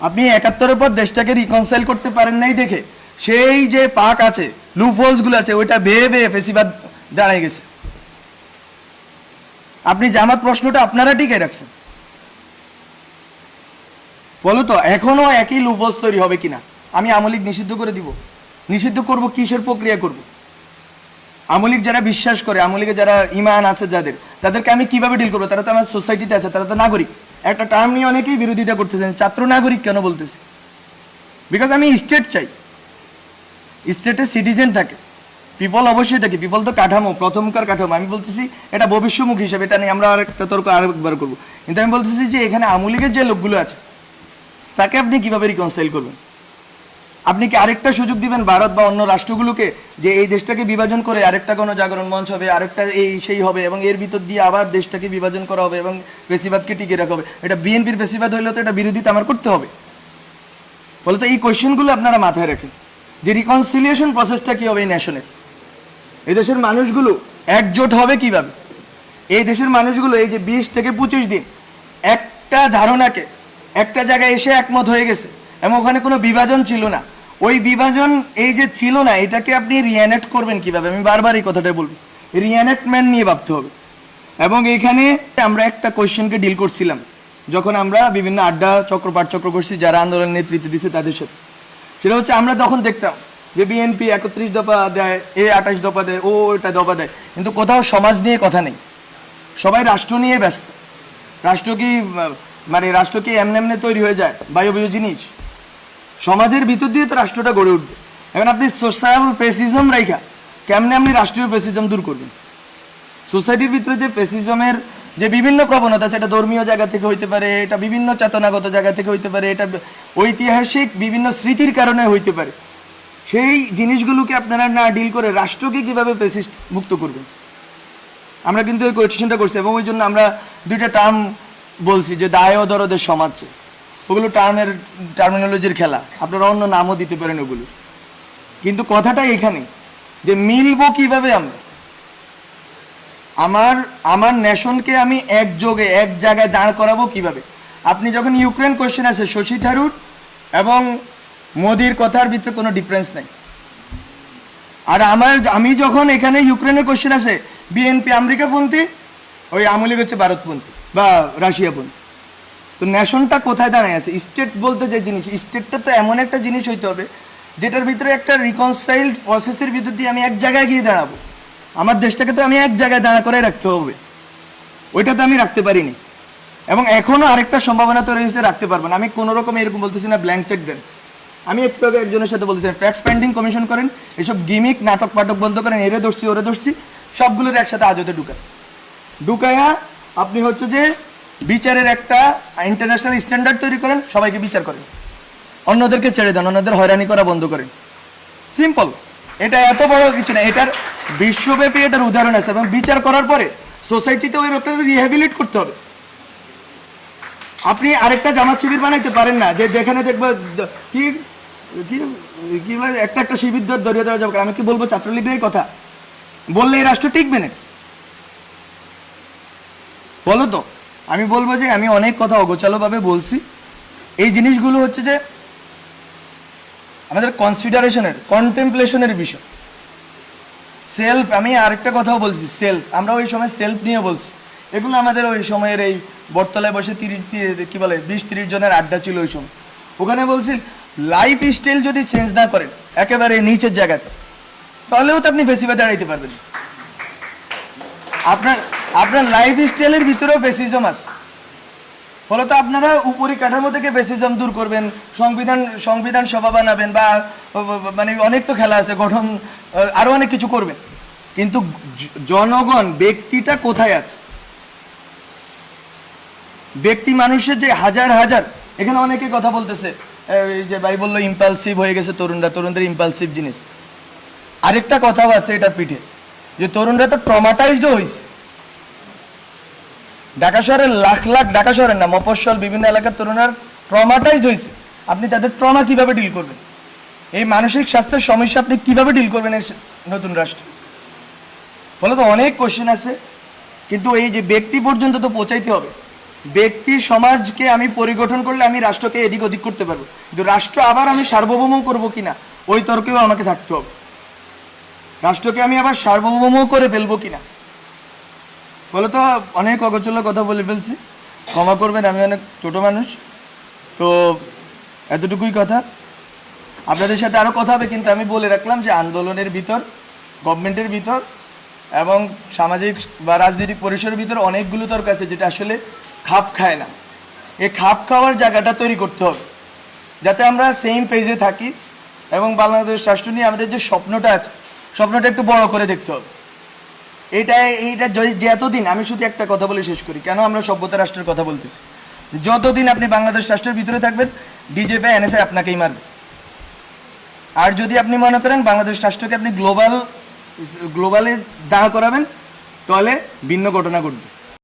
আপনি একাত্তরের পর দেশটাকে রিকনসাইল করতে পারেন নাই দেখে। সেই যে পাক আছে লুপহোলসগুলো আছে, ওইটা বেয়ে বেয়ে ফেসিবাদ দাঁড়ায় গেছে। আপনি জামাত প্রশ্নটা আপনারা টিকে রাখছেন। বলো তো, এখনও একই লুপহোলস তৈরি হবে কিনা? আমি আমলিক নিষিদ্ধ করে দিব। নিষিদ্ধ করব, কিসের প্রক্রিয়া করব? আমলিক যারা বিশ্বাস করে আমলিকে যারা ইমান আছে যাদের, তাদেরকে আমি কীভাবে ডিল করব? তারা তো আমার সোসাইটিতে আছে, তারা তো নাগরিক। একটা টার্ম নিয়ে অনেকেই বিরোধিতা করতেছেন ছাত্র নাগরিক কেন বলতেছে? বিকজ আমি স্টেট চাই। স্টেটে সিটিজেন থাকে। পিপল অবশ্যই থাকে। পিপল তো কাঠামো, প্রথমকার কাঠামো। আমি বলতেছি, এটা ভবিষ্যমুখ হিসাবে, এটা নিয়ে আমরা আরেকটা তর্ক আরেকবার করব। কিন্তু আমি বলতেছি যে, এখানে আমলিগের যে লোকগুলো আছে, তাকে আপনি কীভাবে রিকনসাইল করবেন? আপনি কি আরেকটা সুযোগ দিবেন ভারত বা অন্য রাষ্ট্রগুলোকে যে এই দেশটাকে বিভাজন করে আরেকটা কোনো জাগরণ মঞ্চ হবে, আরেকটা এই সেই হবে এবং এর ভিতর দিয়ে আবার দেশটাকে বিভাজন করা হবে এবং বেশিবাদকে টিকে রাখা হবে? এটা বিএনপির বেশিবাদ হইলে তো এটা বিরোধিতা আমার করতে হবে। বলে তো এই কোয়েশ্চেনগুলো আপনারা মাথায় রাখেন যে রিকনসিলিয়েশন প্রসেসটা কি হবে এই ন্যাশনের এই দেশের মানুষগুলো একজোট হবে কীভাবে? এই দেশের মানুষগুলো এই যে বিশ থেকে পঁচিশ দিন একটা ধারণাকে একটা জায়গায় এসে একমত হয়ে গেছে। এবং ওখানে কোনো বিভাজন ছিল না। ওই বিভাজন এই যে ছিল না, এটাকে আপনি রিয়ানেট করবেন কীভাবে? আমি বারবার এই কথাটা বলব। রিয়ানেটমেন্ট নিয়ে ভাবতে হবে। এবং এখানে আমরা একটা কোয়েশ্চেনকে ডিল করছিলাম, যখন আমরা বিভিন্ন আড্ডা চক্র পাঠচক্র করছি, যারা আন্দোলনের নেতৃত্ব দিচ্ছে তাদের সাথে। সেটা হচ্ছে আমরা তখন দেখতাম যে বিএনপি একত্রিশ দফা দেয়, এ আঠাশ দফা দেয়, ও এটা দফা দেয়। কিন্তু কোথাও সমাজ নিয়ে কথা নেই। সবাই রাষ্ট্র নিয়ে ব্যস্ত। রাষ্ট্র কি মানে রাষ্ট্র কি এমনি এমনি তৈরি হয়ে যায়? বায়বীয় জিনিস? সমাজের ভিতর দিয়ে তো রাষ্ট্রটা গড়ে উঠবে। এখন আপনি সোশ্যাল পেসিজম রাইখা, কেমনে আপনি রাষ্ট্রীয় পেসিজম দূর করবেন? সোসাইটির ভিতরে যে পেসিজমের যে বিভিন্ন প্রবণতা, সেটা ধর্মীয় জায়গা থেকে হইতে পারে, এটা বিভিন্ন চেতনাগত জায়গা থেকে হইতে পারে, এটা ঐতিহাসিক বিভিন্ন স্মৃতির কারণে হইতে পারে। সেই জিনিসগুলোকে আপনারা না ডিল করে রাষ্ট্রকে কীভাবে পেসিস্ট মুক্ত করবেন? আমরা কিন্তু ওই কোয়েশনটা করছি এবং ওই জন্য আমরা দুইটা টার্ম বলছি যে দায় ও দরদের সমাজ। ওগুলো টার্মের টার্মিনোলজির খেলা। আপনারা অন্য নামও দিতে পারেন ওগুলো। কিন্তু কথাটা এখানে, যে মিলবো কীভাবে আমরা? আমার আমার নেশনকে আমি একযোগে, এক জায়গায় দাঁড় করাবো কীভাবে? আপনি যখন ইউক্রেন কোয়েশ্চেন আছে, শশী থারুর এবং মোদির কথার ভিতরে কোনো ডিফারেন্স নাই। আর আমার, আমি যখন এখানে ইউক্রেনের কোশ্চেন আছে, বিএনপি আমেরিকাপন্থী, ওই আমলিগ হচ্ছে ভারতপন্থী বা রাশিয়াপন্থী। তো ন্যাশনটা কোথায় দাঁড়ায় আছে? স্টেট বলতে যে জিনিস স্টেটটা তো এমন একটা জিনিস হইতে হবে, যেটার ভিতরে একটা রিকনসাইল্ড প্রসেসের ভিতর দিয়ে আমি এক জায়গায় গিয়ে দাঁড়াবো। আমার দেশটাকে তো আমি এক জায়গায় দাঁড়া করে রাখতে হবে। ওইটা তো আমি রাখতে পারিনি। এবং এখনও আরেকটা সম্ভাবনা তৈরি হয়েছে, রাখতে পারব না। আমি কোনো রকম এরকম বলতেছি না ব্ল্যাঙ্ক চেক দেন। আমি একটু আগে একজনের সাথে বলতেছিলাম ট্যাক্স পেন্ডিং কমিশন করেন, এসব গিমিক নাটক পাটক বন্ধ করেন, এরে ধরছি, ওরে ধরছি, সবগুলোর একসাথে আজতে ঢুকায়। ঢুকায়া আপনি হচ্ছে যে বিচারের একটা ইন্টারন্যাশনাল স্ট্যান্ডার্ড তৈরি করেন, সবাইকে বিচার করেন। অন্যদেরকে ছেড়ে দেন, অন্যদের হয়রানি করা বন্ধ করেন। সিম্পল এটা এত বড় কিছু না, এটার বিশ্বব্যাপী এটার উদাহরণ আছে এবং বিচার করার পরে সোসাইটিতে ওই লোকটা রিহ্যাবিলিট করতে হবে। আপনি আরেকটা জামাত শিবির বানাইতে পারেন না, যে যেখানে দেখব কি কি একটা একটা শিবির দরিয়া দেওয়া যাবে আমি কি বলব ছাত্রলীগের কথা? বললে এই রাষ্ট্র টিকবে না বলো তো। আমি বলব যে আমি অনেক কথা অগোচালোভাবে বলছি। এই জিনিসগুলো হচ্ছে যে আমাদের কনসিডারেশনের কন্টেম্পলেশনের বিষয়। সেলফ আমি আরেকটা কথাও বলছি সেলফ আমরা ওই সময় সেলফ নিয়ে বলছি। এগুলো আমাদের ওই সময়ের এই বটতলায় বসে তিরিশ কি বলে, বিশ তিরিশ জনের আড্ডা ছিল ওই সময়। ওখানে বলছি লাইফ স্টাইল যদি চেঞ্জ না করেন, একেবারে নিচের জায়গাতে, তাহলেও তো আপনি বেশি দাঁড়াইতে পারবেন আপনার আপনার লাইফ স্টাইলের ভিতরেও বেসিজম আছে। ফলত আপনারা উপরি কাঠামো থেকে বেসিজম দূর করবেন, সংবিধান সংবিধান সভা বানাবেন বা মানে অনেক তো খেলা আছে, গঠন আরও অনেক কিছু করবেন। কিন্তু জনগণ, ব্যক্তিটা কোথায় আছে? ব্যক্তি মানুষের যে হাজার হাজার, এখানে অনেকে কথা বলতেছে, এই যে ভাই বলল ইম্পালসিভ হয়ে গেছে তরুণরা, তরুণদের ইম্পালসিভ জিনিস। আরেকটা কথাও আছে এটা পিঠে, যে তরুণরা তো ট্রমাটাইজড হয়েছে ঢাকা শহরের লাখ লাখ ঢাকা শহরের না মফস্বল বিভিন্ন এলাকার তরুণরা ট্রমাটাইজড হয়েছে। আপনি তাদের ট্রমা কীভাবে ডিল করবেন? এই মানসিক স্বাস্থ্যের সমস্যা আপনি কীভাবে ডিল করবেন নতুন রাষ্ট্র? বলে তো, অনেক কোশ্চেন আছে, কিন্তু এই যে ব্যক্তি পর্যন্ত তো পৌঁছাইতে হবে। ব্যক্তি সমাজকে আমি পরিগঠন করলে আমি রাষ্ট্রকে এদিক ওদিক করতে পারব। কিন্তু রাষ্ট্র আবার আমি সার্বভৌম করব কিনা ওই তর্কেও আমাকে থাকতে হবে। রাষ্ট্রকে আমি আবার সার্বভৌম করে ফেলব কিনা বলে তো অনেক অগোচল কথা বলে ফেলছি। ক্ষমা করবেন, আমি অনেক ছোট মানুষ। তো এতটুকুই কথা। আপনাদের সাথে আরও কথা হবে, কিন্তু আমি বলে রাখলাম যে আন্দোলনের ভিতর গভর্নমেন্টের ভিতর এবং সামাজিক বা রাজনৈতিক পরিসরের ভিতর অনেকগুলো তর্ক আছে যেটা আসলে খাপ খায় না। এই খাপ খাওয়ার জায়গাটা তৈরি করতে হবে। যাতে আমরা সেম পেজে থাকি এবং বাংলাদেশ রাষ্ট্র নিয়ে আমাদের যে স্বপ্নটা আছে, স্বপ্নটা একটু বড় করে দেখতে হবে। এটা, এইটা যদি যে এতদিন আমি শুধু একটা কথা বলে শেষ করি, কেন আমরা সভ্যতা রাষ্ট্রের কথা বলতেছি? যতদিন আপনি বাংলাদেশ রাষ্ট্রের ভিতরে থাকবেন ডিজেপি এনএসআই আপনাকেই মারবে। আর যদি আপনি মনে করেন বাংলাদেশ রাষ্ট্রকে আপনি গ্লোবাল গ্লোবালে দাঁড় করাবেন, তাহলে ভিন্ন ঘটনা ঘটবে।